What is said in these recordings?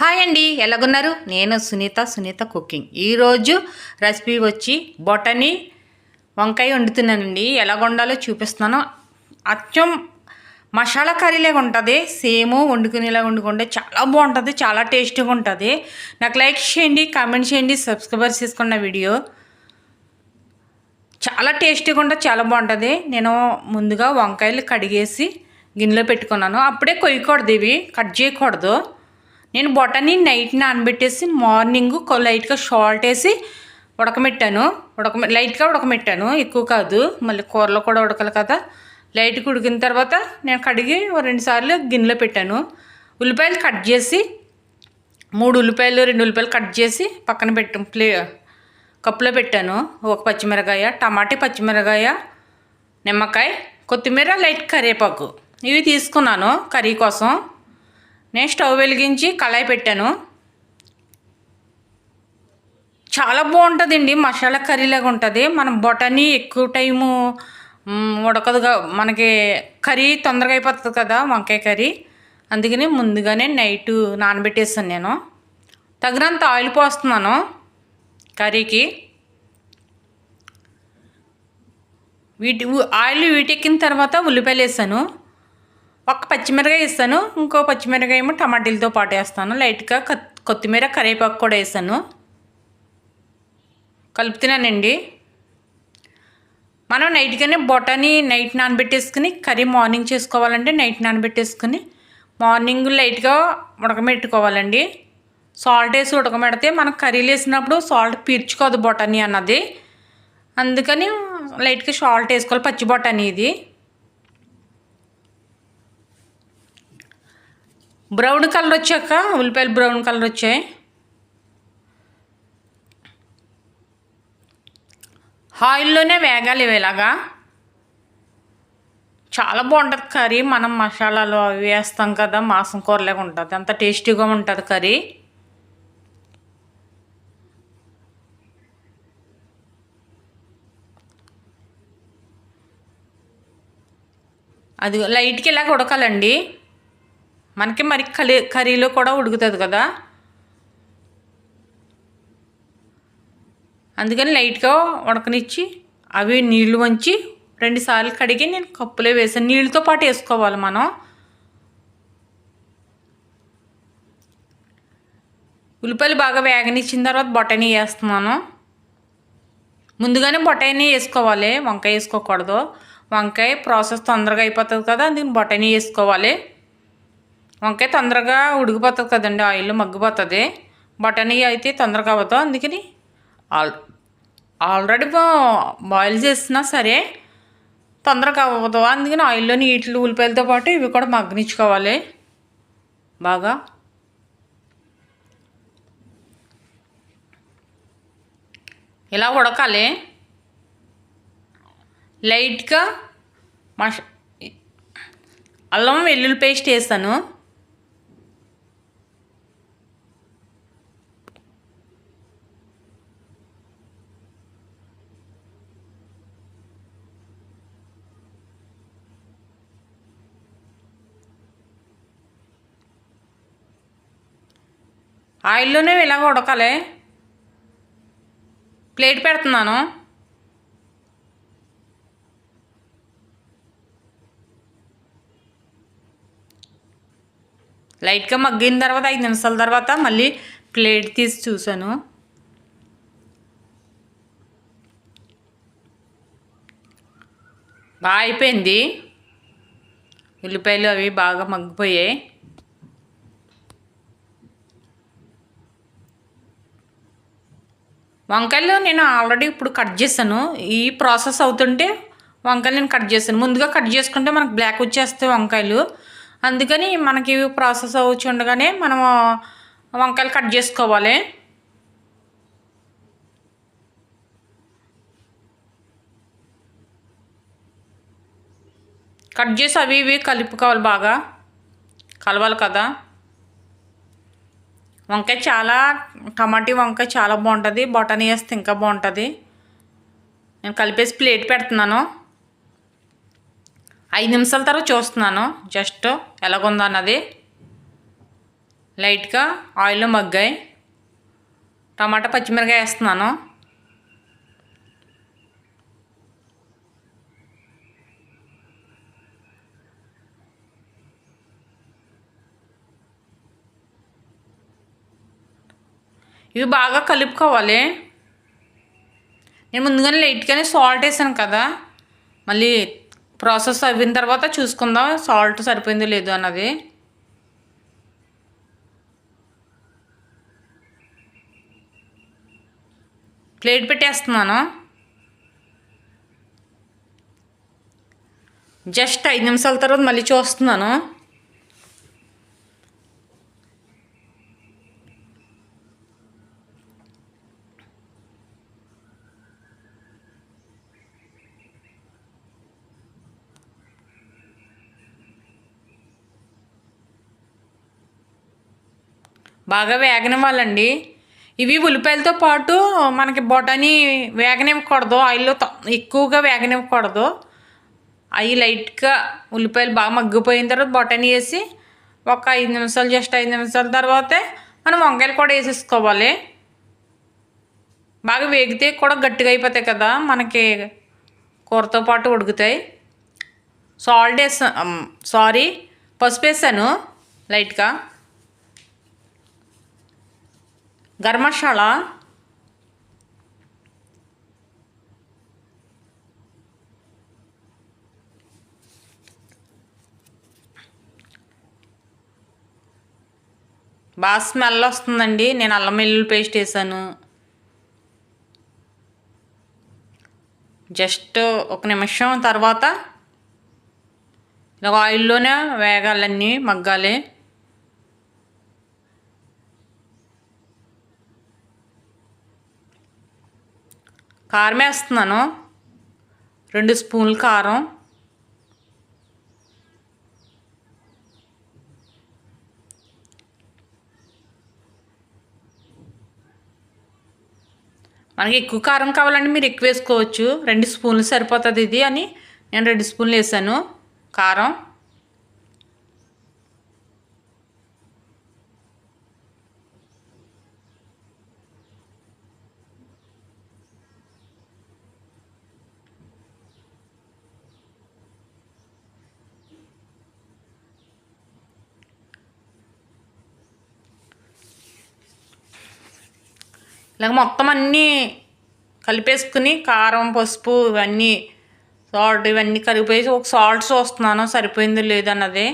Hi అండి ఎలాగున్నారు? నేను సునీత సునీత కుకింగ్. ఈరోజు రెసిపీ వచ్చి బొటని వంకాయ వండుతున్నానండి. ఎలా వండాలో చూపిస్తున్నాను. అచ్చం మసాలా కర్రీలాగా ఉంటుంది. సేమ్ వండుకునేలా వండుకుంటే చాలా బాగుంటుంది చాలా టేస్టీగా ఉంటుంది. నాకు లైక్ చేయండి కామెంట్ చేయండి సబ్స్క్రైబర్ చేసుకున్న వీడియో. చాలా టేస్టీగా ఉంటుంది చాలా బాగుంటుంది. నేను ముందుగా వంకాయలు కడిగేసి గిన్నెలో పెట్టుకున్నాను. అప్పుడే కొయ్యకూడదు ఇవి కట్ చేయకూడదు. నేను బొటని నైట్ నానబెట్టేసి మార్నింగ్ లైట్గా షాల్ట్ వేసి ఉడకమెట్టాను ఉడక లైట్గా ఉడకమెట్టాను ఎక్కువ కాదు. మళ్ళీ కూరలో కూడా ఉడకలు కదా. లైట్గా ఉడికిన తర్వాత నేను కడిగి ఓ గిన్నెలో పెట్టాను. ఉల్లిపాయలు కట్ చేసి మూడు ఉల్లిపాయలు రెండు ఉల్లిపాయలు కట్ చేసి పక్కన పెట్టాం ప్లే కప్పులో పెట్టాను. ఒక పచ్చిమిరకాయ టమాటీ పచ్చిమిరకాయ నిమ్మకాయ కొత్తిమీర లైట్ కరివేపాకు. ఇవి తీసుకున్నాను కర్రీ కోసం. నేను స్టవ్ వెలిగించి కళాయి పెట్టాను. చాలా బాగుంటుందండి మసాలా కర్రీలాగా ఉంటుంది. మనం బొటనీ ఎక్కువ టైము ఉడకదుగా మనకి కర్రీ తొందరగా అయిపోతుంది కదా వంకాయ కర్రీ. అందుకని ముందుగానే నైట్ నానబెట్టేస్తాను నేను. తగినంత ఆయిల్ పోస్తున్నాను కర్రీకి. వీటి ఆయిల్ వీటెక్కిన తర్వాత ఉల్లిపాయలు వేసాను ఒక పచ్చిమిరకాయ వేస్తాను. ఇంకో పచ్చిమిరకాయ ఏమో టమాటీలతో పాటు వేస్తాను. లైట్గా కొత్తిమీర కరివేపాకు కూడా వేస్తాను. కలుపుతున్నానండి. మనం నైట్గానే బొటాని నైట్ నానబెట్టేసుకుని కర్రీ మార్నింగ్ చేసుకోవాలంటే నైట్ నానబెట్టేసుకుని మార్నింగ్ లైట్గా ఉడకబెట్టుకోవాలండి. సాల్ట్ వేసి ఉడకబెడితే మనం కర్రీలు వేసినప్పుడు సాల్ట్ పీర్చుకోదు బొటాని అన్నది. అందుకని లైట్గా సాల్ట్ వేసుకోవాలి పచ్చి బొటాని ఇది. బ్రౌన్ కలర్ వచ్చాక ఉల్లిపాయలు బ్రౌన్ కలర్ వచ్చాయి. ఆయిల్లోనే వేగాలి ఇవి ఇలాగా చాలా బాగుంటుంది కర్రీ. మనం మసాలాలు అవి వేస్తాం కదా మాంసం కూరలాగా ఉంటుంది. అంత టేస్టీగా ఉంటుంది కర్రీ. అది లైట్కి ఇలాగ ఉడకాలండి. మనకి మరి కలీ కర్రీలో కూడా ఉడుకుతుంది కదా? అందుకని లైట్గా ఉడకనిచ్చి అవి నీళ్ళు వంచి రెండుసార్లు కడిగి నేను కప్పులో వేసాను. నీళ్ళతో పాటు వేసుకోవాలి మనం. ఉల్లిపాయలు బాగా వేగనిచ్చిన తర్వాత బొటానీ వేస్తున్నాను. ముందుగానే బొటానీ వేసుకోవాలి. వంకాయ వేసుకోకూడదు. వంకాయ ప్రాసెస్ తొందరగా అయిపోతుంది కదా అందుకని బొటానీ వేసుకోవాలి. వంకాయ తొందరగా ఉడికిపోతుంది కదండి ఆయిల్ మగ్గిపోతుంది. బఠానీ అయితే తొందరగా అవ్వదు అందుకని ఆల్ ఆల్రెడీ బాయిల్ చేసినా సరే తొందరగా అవ్వదు. అందుకని ఆయిల్లో నీటిలు ఉల్లిపాయలతో పాటు ఇవి కూడా మగ్గనిచ్చుకోవాలి. బాగా ఇలా ఉడకాలి. లైట్గా మష అల్లం వెల్లుల్లి పేస్ట్ వేస్తాను ఆయిల్లోనే ఇలాగ ఉడకాలి. ప్లేట్ పెడుతున్నాను. లైట్గా మగ్గిన తర్వాత ఐదు నిమిషాల తర్వాత మళ్ళీ ప్లేట్ తీసి చూశాను. బాగా అయిపోయింది. ఉల్లిపాయలు అవి బాగా మగ్గిపోయాయి. వంకాయలు నేను ఆల్రెడీ ఇప్పుడు కట్ చేశాను. ఈ ప్రాసెస్ అవుతుంటే వంకాయలు నేను కట్ చేశాను. ముందుగా కట్ చేసుకుంటే మనకు బ్లాక్ వచ్చేస్తాయి వంకాయలు. అందుకని మనకి ప్రాసెస్ అవుచి ఉండగానే మనము వంకాయలు కట్ చేసుకోవాలి. కట్ చేసి అవి ఇవి కలుపుకోవాలి బాగా. కలవాలి కదా. వంకాయ చాలా టమాటీ వంకాయ చాలా బాగుంటుంది బొటానీ వేస్తే ఇంకా బాగుంటుంది. నేను కలిపేసి ప్లేట్ పెడుతున్నాను. ఐదు నిమిషాల తర్వాత చూస్తున్నాను జస్ట్ ఎలాగుందో అన్నది లైట్గా ఆయిల్లో మగ్గాయి. టమాటా పచ్చిమిరకాయ వేస్తున్నాను. ఇవి బాగా కలుపుకోవాలి. నేను ముందుగానే లైట్గానే సాల్ట్ వేసాను కదా. మళ్ళీ ప్రాసెస్ అయిన తర్వాత చూసుకుందాం సాల్ట్ సరిపోయిందో లేదో అన్నది. ప్లేట్ పెట్టేస్తున్నాను. జస్ట్ ఐదు నిమిషాల తర్వాత మళ్ళీ చూస్తున్నాను. బాగా వేగనివ్వాలండి ఇవి ఉల్లిపాయలతో పాటు మనకి బొటానీ వేగనివ్వకూడదు ఆయిల్లో ఎక్కువగా వేగనివ్వకూడదు. అవి లైట్గా ఉల్లిపాయలు బాగా మగ్గిపోయిన తర్వాత బొటానీ వేసి ఒక ఐదు నిమిషాలు జస్ట్ ఐదు నిమిషాల తర్వాతే మనం వంకాయలు కూడా వేసేసుకోవాలి. బాగా వేగితే కూడా గట్టిగా అయిపోతాయి కదా మనకి కూరతో పాటు ఉడుకుతాయి. సాల్ట్ వేసా సారీ పసుపు వేసాను లైట్గా. ధర్మశాల బాగా స్మెల్ వస్తుందండి. నేను అల్లం వెల్లుల్లి పేస్ట్ వేసాను. జస్ట్ ఒక నిమిషం తర్వాత ఇలా ఆయిల్లోనే వేగాలన్నీ మగ్గాలి. కారం వేస్తున్నాను రెండు స్పూన్లు కారం. మనకి ఎక్కువ కారం కావాలంటే మీరు ఎక్కువ వేసుకోవచ్చు. రెండు స్పూన్లు సరిపోతుంది ఇది అని నేను రెండు స్పూన్లు వేసాను. కారం. ఇలాగ మొత్తం అన్నీ కలిపేసుకుని కారం పసుపు ఇవన్నీ సాల్ట్ ఇవన్నీ కలిపేసి ఒక సాల్ట్ చూస్తున్నాను సరిపోయిందో లేదన్నది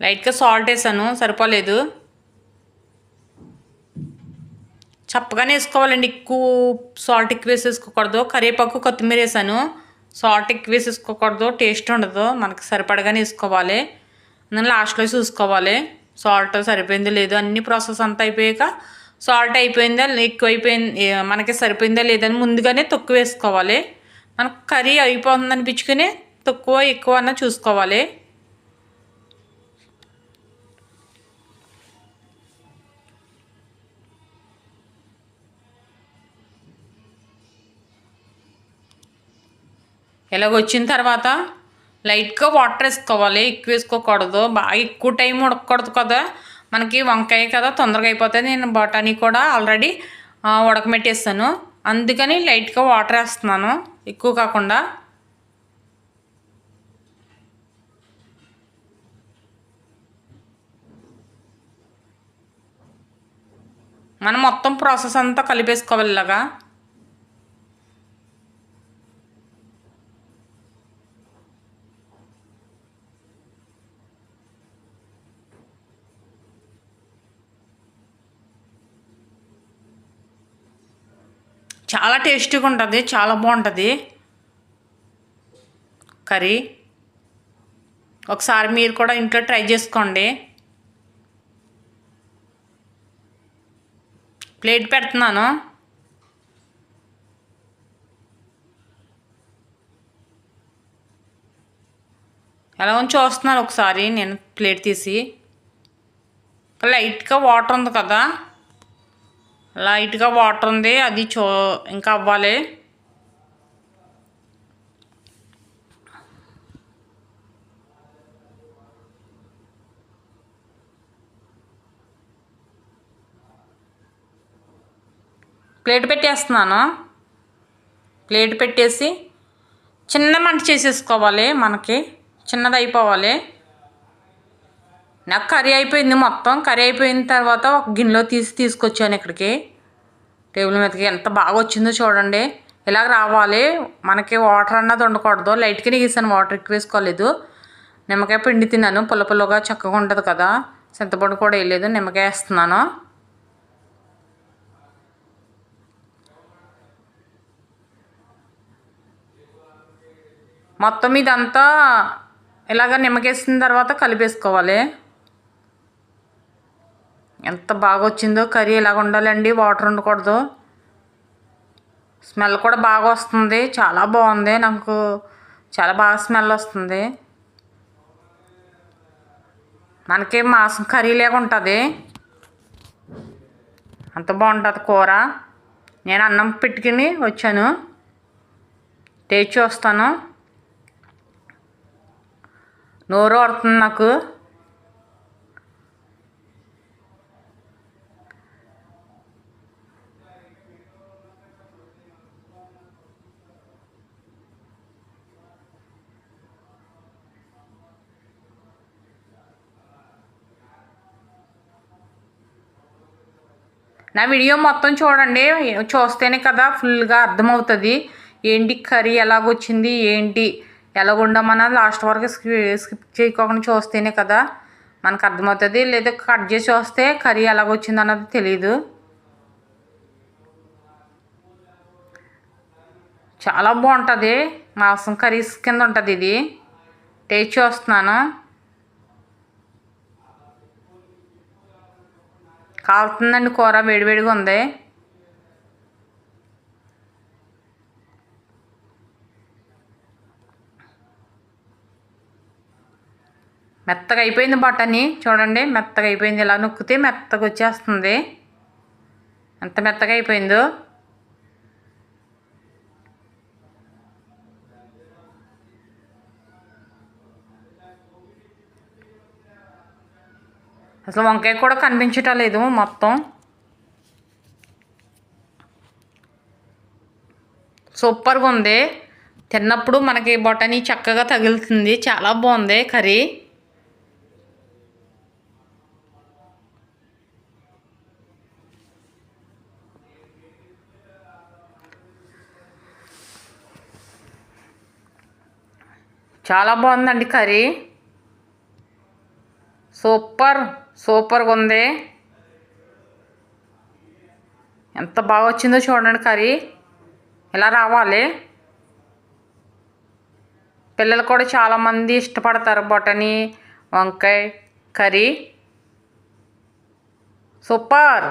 లైట్గా సాల్ట్ వేసాను. సరిపోలేదు. చప్పగానే వేసుకోవాలండి. ఎక్కువ సాల్ట్ ఎక్కువ వేసేసుకోకూడదు. కరివేపాకు కొత్తిమీర వేసాను. సాల్ట్ ఎక్కువ వేసేసుకోకూడదు. టేస్ట్ ఉండదు. మనకి సరిపడగానే వేసుకోవాలి. అందులో లాస్ట్లో చూసుకోవాలి. సాల్ట్ సరిపోయిందో లేదో అన్ని ప్రాసెస్ అంతా అయిపోయాక సాల్ట్ అయిపోయిందా ఎక్కువైపోయింది మనకి సరిపోయిందా లేదని ముందుగానే తక్కువ వేసుకోవాలి. మనకు కర్రీ అయిపోతుంది అనిపించుకుని తక్కువ ఎక్కువ అన్న చూసుకోవాలి. ఇలాగ వచ్చిన తర్వాత లైట్గా వాటర్ వేసుకోవాలి. ఎక్కువ వేసుకోకూడదు. బాగా ఎక్కువ టైం ఉడకకూడదు కదా. మనకి వంకాయ కదా తొందరగా అయిపోతుంది నేను బఠానీ కూడా ఆల్రెడీ ఉడకమెట్టేస్తాను అందుకని లైట్గా వాటర్ వేస్తున్నాను. ఎక్కువ కాకుండా. మనం మొత్తం ప్రాసెస్ అంతా కలిపేసుకోవాలి ఇలాగా. చాలా టేస్టీగా ఉంటుంది చాలా బాగుంటుంది. కర్రీ. ఒకసారి మీరు కూడా ఇంట్లో ట్రై చేసుకోండి. ప్లేట్ పెడుతున్నాను. ఎలా ఉంచి చూస్తున్నాను ఒకసారి నేను ప్లేట్ తీసి. లైట్గా వాటర్ ఉంది కదా. లైట్గా వాటర్ ఉంది. అది చో ఇంకా అవ్వాలి. ప్లేట్ పెట్టేస్తున్నాను. ప్లేట్ పెట్టేసి చిన్న మంట చేసేసుకోవాలి మనకి. చిన్నది అయిపోవాలి నాకు కర్రీ అయిపోయింది మొత్తం. కర్రీ అయిపోయిన తర్వాత ఒక గిన్నెలో తీసి తీసుకొచ్చాను ఇక్కడికి. టేబుల్ మీదకి ఎంత బాగా వచ్చిందో చూడండి. ఇలాగ రావాలి. మనకి వాటర్ అన్నది ఉండకూడదు. లైట్గా నీసాను వాటర్ ఎక్కువ వేసుకోలేదు. నిమ్మకాయ పిండి తిన్నాను. పుల్ల పుల్లగా చక్కగా ఉంటుంది కదా. చింతపండు కూడా వేయలేదు. నిమ్మకాయ వేస్తున్నాను. మొత్తం ఇదంతా ఇలాగ నిమ్మకేసిన తర్వాత కలిపేసుకోవాలి. ఎంత బాగా వచ్చిందో కర్రీ ఇలాగ ఉండాలండి వాటర్ ఉండకూడదు. స్మెల్ కూడా బాగా వస్తుంది చాలా బాగుంది నాకు చాలా బాగా స్మెల్ వస్తుంది. మనకి మాంసం కర్రీ లేక ఉంటుంది. అంత బాగుంటుంది కూర. నేను అన్నం పెట్టుకుని వచ్చాను. టేస్ట్ చూస్తాను నోరు పడుతుంది నాకు. నా వీడియో మొత్తం చూడండి. చూస్తేనే కదా ఫుల్గా అర్థమవుతుంది. ఏంటి కర్రీ ఎలాగొచ్చింది? ఏంటి? ఎలాగుండమన్నది లాస్ట్ వరకు స్కిప్ చేయకోకుండా చూస్తేనే కదా మనకు అర్థమవుతుంది. లేదా కట్ చేసి వస్తే కర్రీ ఎలాగొచ్చింది అన్నది తెలియదు చాలా బాగుంటుంది. మాంసం కర్రీస్ కింద ఉంటుంది ఇది. టేస్ట్ చూస్తున్నాను. కాలుతుందండి కూర వేడివేడిగా ఉంది. మెత్తగా అయిపోయింది బటని చూడండి మెత్తగా అయిపోయింది. ఇలా నొక్కితే మెత్తగా వచ్చేస్తుంది. ఎంత మెత్తగా అయిపోయిందో. అసలు వంకాయ కూడా కనిపించటం లేదు మొత్తం. సూపర్గా ఉంది. తిన్నప్పుడు మనకి బొటనీ చక్కగా తగులుతుంది. చాలా బాగుంది కర్రీ. చాలా బాగుందండి కర్రీ. సూపర్. సూపర్గా ఉంది ఎంత బాగా వచ్చిందో చూడండి కర్రీ. ఇలా రావాలి? పిల్లలు కూడా చాలామంది ఇష్టపడతారు బొటనీ వంకాయ కర్రీ. సూపర్!